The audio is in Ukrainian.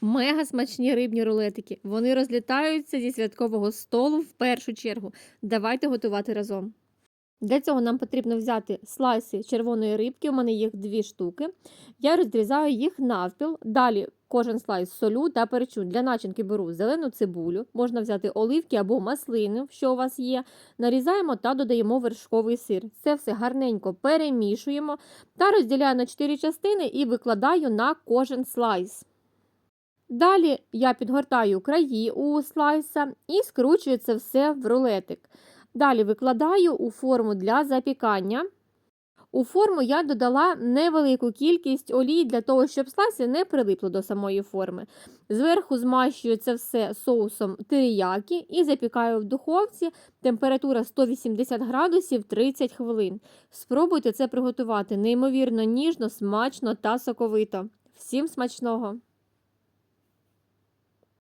Мега смачні рибні рулетики. Вони розлітаються зі святкового столу в першу чергу. Давайте готувати разом. Для цього нам потрібно взяти слайси червоної рибки, у мене їх дві штуки. Я розрізаю їх навпіл. Далі кожен слайс солю та перчу. Для начинки беру зелену цибулю, можна взяти оливки або маслини, що у вас є. Нарізаємо та додаємо вершковий сир. Це все гарненько перемішуємо та розділяю на 4 частини і викладаю на кожен слайс. Далі я підгортаю краї у слайса і скручую це все в рулетик. Далі викладаю у форму для запікання. У форму я додала невелику кількість олії для того, щоб слайси не прилипло до самої форми. Зверху змащую це все соусом теріякі і запікаю в духовці. Температура 180 градусів 30 хвилин. Спробуйте це приготувати неймовірно ніжно, смачно та соковито. Всім смачного!